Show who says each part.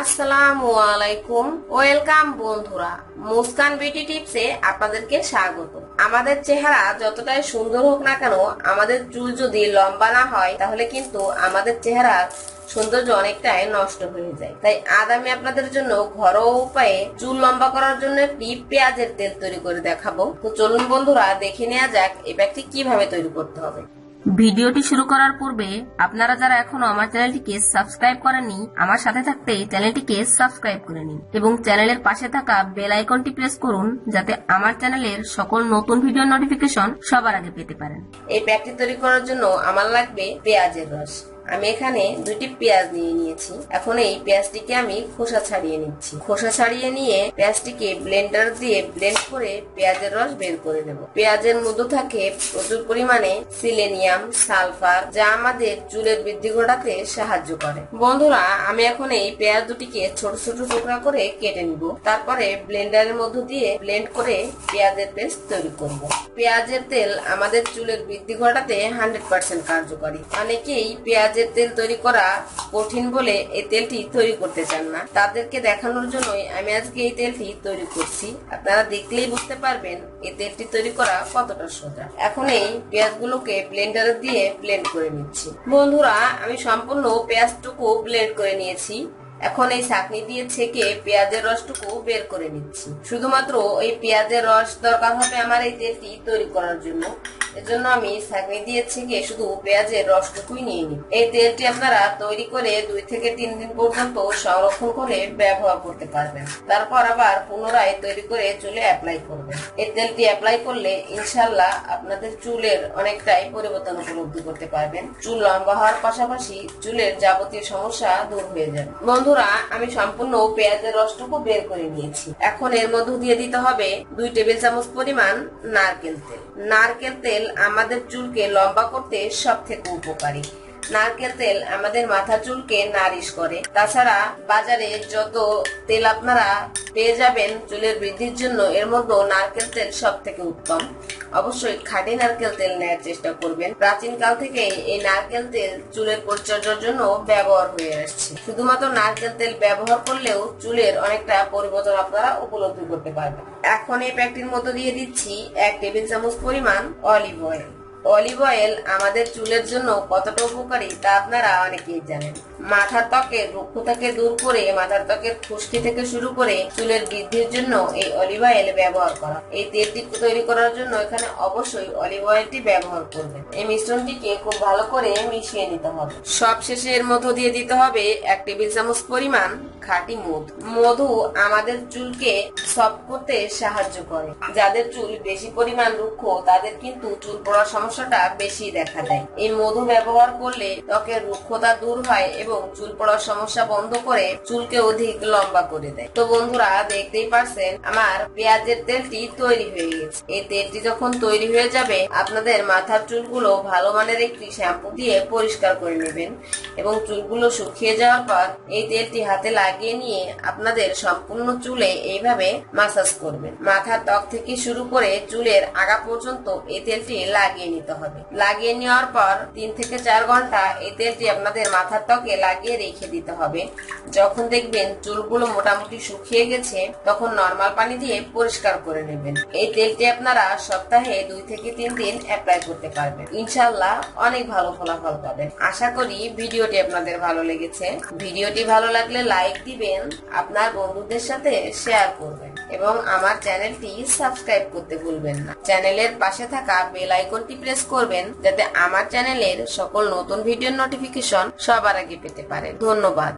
Speaker 1: আসসালামু আলাইকুম ওয়েলকাম বন্ধুরা, মুস্কান বিউটি টিপসে আপনাদেরকে স্বাগত। আমাদের চেহারা যতটাই সুন্দর হোক না কেন, আমাদের চুল যদি লম্বা না হয়, তাহলে কিন্তু আমাদের সৌন্দর্য অনেকটাই নষ্ট হয়ে যায়। তাই আজ আমি আপনাদের জন্য ঘরোয়া উপায়ে চুল লম্বা করার জন্য একটি পেঁয়াজের তেল তৈরি করে দেখাবো। তো চলুন বন্ধুরা, দেখে নেওয়া যাক এই প্যাকটি কীভাবে তৈরি করতে হবে। ভিডিওটি শুরু করার পূর্বে আপনারা যারা এখনও আমার চ্যানেলটিকে সাবস্ক্রাইব করেননি, আমার সাথে থাকতে চ্যানেলটিকে সাবস্ক্রাইব করে নিন এবং চ্যানেলের পাশে থাকা বেল আইকনটি প্রেস করুন যাতে আমার চ্যানেলের সকল নতুন ভিডিও নোটিফিকেশন সবার আগে পেতে পারেন। এই প্যাকটি তৈরি করার জন্য আমার লাগবে পেঁয়াজের রস। আমি এখানে দুটি পেঁয়াজ নিয়ে নিয়েছি। এখন এই পেঁয়াজটিকে আমি খোসা ছাড়িয়ে নিচ্ছি। খোসা ছাড়িয়ে নিয়ে পেঁয়াজটিকে ব্লেন্ডার দিয়ে ব্লেন্ড করে পেঁয়াজের রস বের করে নেব। পেঁয়াজের মধ্যে থাকে প্রচুর পরিমাণে সিলেনিয়াম, সালফার, যা আমাদের চুলের বৃদ্ধি ঘটাতে সাহায্য করে। বন্ধুরা, আমি এখন এই পেঁয়াজ দুটিকে ছোট ছোট টুকরা করে কেটে নিব। তারপরে ব্লেন্ডারের মধ্য দিয়ে ব্লেন্ড করে পেঁয়াজের পেস্ট তৈরি করব। পেঁয়াজের তেল আমাদের চুলের বৃদ্ধি ঘটাতে হান্ড্রেড পার্সেন্ট কার্যকরী। অনেকেই পেঁয়াজের তেল তৈরি করা কঠিন বলে এই তেলটি তৈরি করতে চান না। তাদেরকে দেখানোর জন্যই আমি আজকে এই তেলটি তৈরি করছি। আপনারা দেখলেই বুঝতে পারবেন এই তেলটি তৈরি করা কতটা সোজা। এখন এই পেঁয়াজগুলোকে ব্লেন্ডারে দিয়ে ব্লেন্ড করে নিচ্ছি। বন্ধুরা, আমি সম্পূর্ণ পেঁয়াজটুকু ব্লেন্ড করে নিয়েছি। এখন এই ছাকনি দিয়ে ছেঁকে পেঁয়াজের রসটুকু বের করে নিচ্ছি। শুধুমাত্র এই পেঁয়াজের রস দরকার হবে আমার এই তেলটি তৈরি করার জন্য। এজন্য আমি ছাকনি দিয়ে ছেঁকে শুধু পেঁয়াজের রসটুকুই নিয়ে নিই। এই তেলটি আপনারা তৈরি করে দুই থেকে তিন দিন পর্যন্ত সংরক্ষণ করে ব্যবহার করতে পারবেন। তারপর আবার পুনরায় তৈরি করে চুলে অ্যাপ্লাই করবেন। এই তেলটি অ্যাপ্লাই করলে ইনশাল্লাহ আপনাদের চুলের অনেকটাই পরিবর্তন উপলব্ধি করতে পারবেন। চুল লম্বা হওয়ার পাশাপাশি চুলের যাবতীয় সমস্যা দূর হয়ে যাবে। বন্ধুরা, আমি সম্পূর্ণ পেঁয়াজের রসটুকু বের করে নিয়েছি। এখন এর মধ্যে দিয়ে দিতে হবে দুই টেবিল চামচ পরিমাণ নারকেল তেল। নারকেল তেল আমাদের চুলকে লম্বা করতে সব থেকে উপকারী। নারকেল তেল আমাদের মাথা চুলকে নারিশ করে। তাছাড়া বাজারে যত তেল আপনারা পেয়ে যাবেন চুলের বৃদ্ধির জন্য, এর মধ্যে নারকেল তেল সব থেকে উত্তম। অবশ্যই খাঁটি নারকেল তেল নেওয়ার চেষ্টা করবেন। প্রাচীন কাল থেকে এই নারকেল তেল চুলের পরিচর্যার জন্য ব্যবহার হয়ে আসছে। শুধুমাত্র নারকেল তেল ব্যবহার করলেও চুলের অনেকটা পরিবর্তন আপনারা উপলব্ধি করতে পারবেন। এখন এই প্যাকটির মধ্যে দিয়ে দিচ্ছি এক টেবিল চামচ পরিমাণ অলিভ অয়েল। অলিভ অয়েল আমাদের চুলের জন্য কতটা উপকারী তা আপনারা অনেকেই জানেন। মাথার ত্বকের রুক্ষতাকে দূর করে, মাথার ত্বকের খুশকি থেকে শুরু করে চুলের বৃদ্ধির জন্য এই অলিভ অয়েল ব্যবহার করা। এই তেলটি তৈরি করার জন্য এখানে অবশ্যই অলিভ অয়েলটি ব্যবহার করবেন। এই মিশ্রণটিকে খুব ভালো করে মিশিয়ে নিতে হবে। সব শেষে এর মধ্য দিয়ে দিতে হবে এক টেবিল চামচ পরিমাণ খাঁটি মধু। মধু আমাদের চুলকে সফট করতে সাহায্য করে। যাদের চুল বেশি পরিমাণ রুক্ষ, তাদের কিন্তু চুল পড়ার সমস্যাটা বেশি দেখা দেয়। এই মধু ব্যবহার করলে ত্বকের রুক্ষতা দূর হয় এবং চুল পড়ার সমস্যা বন্ধ করে চুলকে অধিক লম্বা করে দেয়। তো বন্ধুরা, দেখতেই পারছেন, আমার পেঁয়াজের তেলটি তৈরি হয়ে গেছে। এই তেলটি যখন তৈরি হয়ে যাবে, আপনাদের মাথার চুলগুলো ভালো মানের একটি শ্যাম্পু দিয়ে পরিষ্কার করে নেবেন এবং চুলগুলো শুকিয়ে যাওয়ার পর এই তেলটি হাতে লাগিয়ে নিয়ে আপনাদের সম্পূর্ণ চুলে এইভাবে মাসাজ করবেন। মাথার ত্বক থেকে শুরু করে চুলের আগা পর্যন্ত এই তেলটি লাগিয়ে নিতে হবে। লাগিয়ে নেওয়ার পর তিন থেকে চার ঘণ্টা এই তেলটি আপনাদের মাথার ত্বকে লাগিয়ে রেখে দিতে হবে। যখন দেখবেন চুলগুলো মোটামুটি শুকিয়ে গেছে, তখন নর্মাল পানি দিয়ে পরিষ্কার করে নেবেন। এই তেলটি আপনারা সপ্তাহে দুই থেকে তিন দিন অ্যাপ্লাই করতে পারবেন। ইনশাল্লাহ অনেক ভালো ফলাফল পাবেন। আশা করি ভিডিওটি আপনাদের ভালো লেগেছে। ভিডিওটি ভালো লাগলে লাইক দিবেন, আপনার বন্ধুদের সাথে শেয়ার করবেন এবং আমার চ্যানেলটি সাবস্ক্রাইব করতে ভুলবেন না। চ্যানেলের পাশে থাকা বেল আইকনটি প্রেস করবেন যাতে আমার চ্যানেলের সকল নতুন ভিডিওর নোটিফিকেশন সবার আগে পেতে পারেন। ধন্যবাদ।